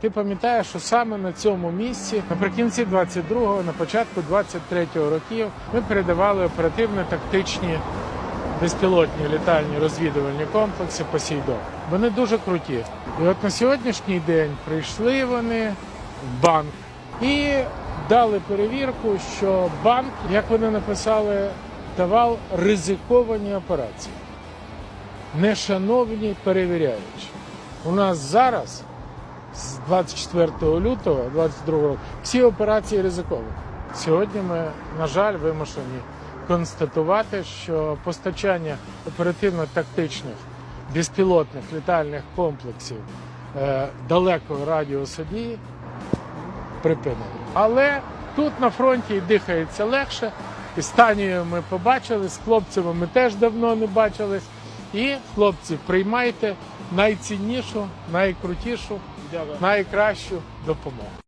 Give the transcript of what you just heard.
Ти пам'ятаєш, що саме на цьому місці, наприкінці 22-го, на початку 23-го років, ми передавали оперативно-тактичні безпілотні літальні розвідувальні комплекси Посейдон. Вони дуже круті. І от на сьогоднішній день прийшли вони в банк і дали перевірку, що банк, як вони написали, давав ризиковані операції. Нешановні перевіряючі. У нас зараз з 24 лютого 22 року всі операції ризиковані. Сьогодні ми, на жаль, вимушені констатувати, що постачання оперативно-тактичних безпілотних літальних комплексів е, далекого радіусу дії припинено. Але тут на фронті дихається легше. І з Танією ми побачили, з хлопцями ми теж давно не бачились. І, хлопці, приймайте найціннішу, найкрутішу, найкращу допомогу.